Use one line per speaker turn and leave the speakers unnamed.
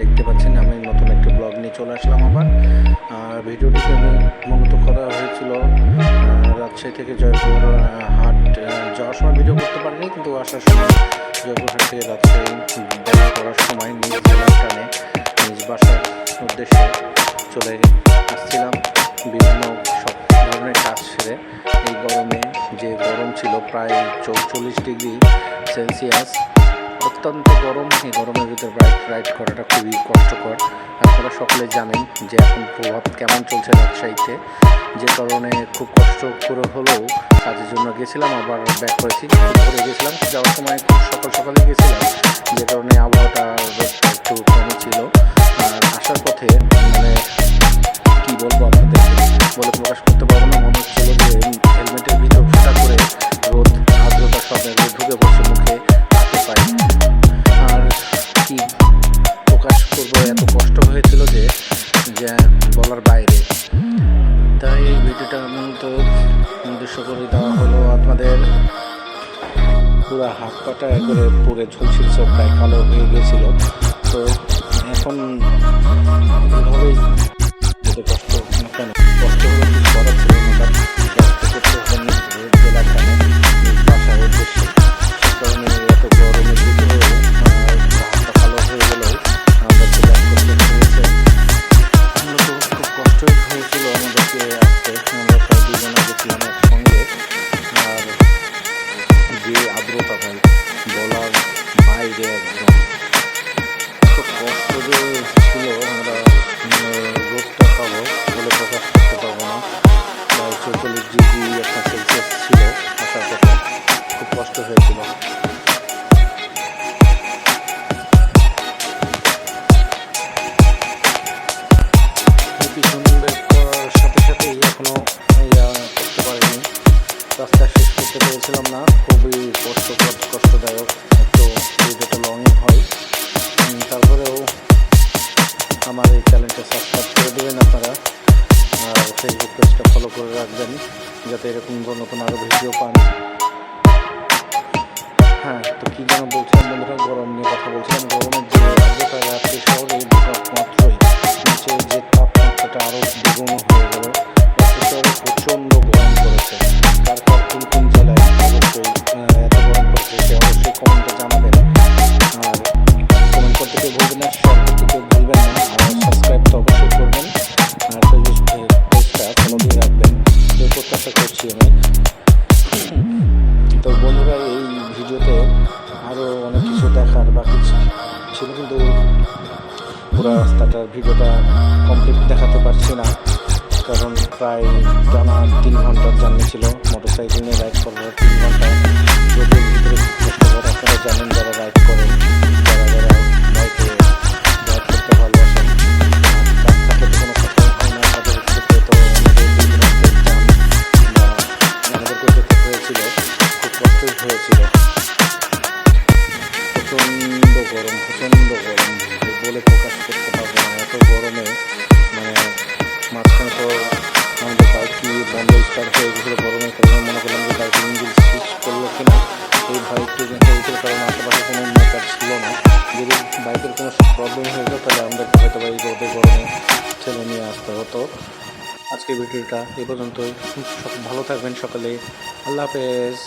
দেখতে পাচ্ছেন, আমি নতুন একটি ব্লগ নিয়ে চলে আসলাম আবার। আর ভিডিওটিতে আমি মূলত করা হয়েছিল। রাজশাহী থেকে জয়পুর হাট যাওয়ার সময় ভিডিও করতে পারিনি, কিন্তু আসার সময় জয়পুর হাট থেকে রাজশাহী করার সময় নিজ জেলার টানে। নিজ বাসার উদ্দেশ্যে চলে আসছিলাম। বিভিন্ন সব ধরনের কাজ সেরে এই গরমে যে গরম ছিল, প্রায় চৌচল্লিশ ডিগ্রি সেলসিয়াস। অত্যন্ত গরম। এই গরমের ভিতরে বাইক রাইড করাটা খুবই কষ্টকর। আপনারা সকলে জানেন যে এখন প্রভাব কেমন চলছে রাজশাহীতে। যে কারণে খুব কষ্ট করে হলেও কাজের জন্য গেছিলাম, আবার ব্যাক করেছি। ঘুরে গেছিলাম, যাওয়ার সময় খুব সকাল সকালে গেছিলাম। যে কারণে আবহাওয়াটা একটু কমই ছিল। আসার পথে মানে কি বলব বলার বাইরে। তাই এই ভিডিওটা মূলত উদ্দেশ্য করে দেওয়া হলো আপনাদের পুরো হাত পাটা একবারে পুরে ঝুলছিল সব প্রায় কালো হয়ে গেছিল তো এখন এভাবেই হয়েছিল আমার এই চ্যানেলটা সাবস্ক্রাইব করে দেবেন আপনারা। আর ফেসবুক পেজটা ফলো করে রাখবেন, যাতে এরকম নতুন আরও ভিডিও পান। হ্যাঁ তো কী যেন বলছিলাম বন্ধুরা, গরম নিয়ে কথা বলছিলাম। গরমের যে আর্দ্রতা রাত্রি নিচে যে তাপমাত্রাটা আরও দ্বিগুণ হয়ে গেল রাত্রি শহরে প্রচণ্ড গরম কোন কোন জেলায়? অবশ্যই এত গরম পড়েছে সে অবশ্যই কমেন্টে জানাবেন। আর কমেন্ট করতে কেউ ভুলবেন না তো বন্ধুরা, এই ভিডিওতে আরও অনেক কিছু দেখার বাকি ছি- ছিল কিন্তু পুরো রাস্তাটার ভিডিওটা কমপ্লিট দেখাতে পারছি না। কারণ প্রায় টানা তিন ঘণ্টার জার্নি ছিল। মোটর সাইকেল নিয়ে রাইড করব তিন ঘণ্টা রোদের ভিতরে জানেন যারা রাইড করেন হতো আজকের ভিডিওটা এ পর্যন্ত ভালো থাকবেন সকলে। আল্লাহ হাফেজ।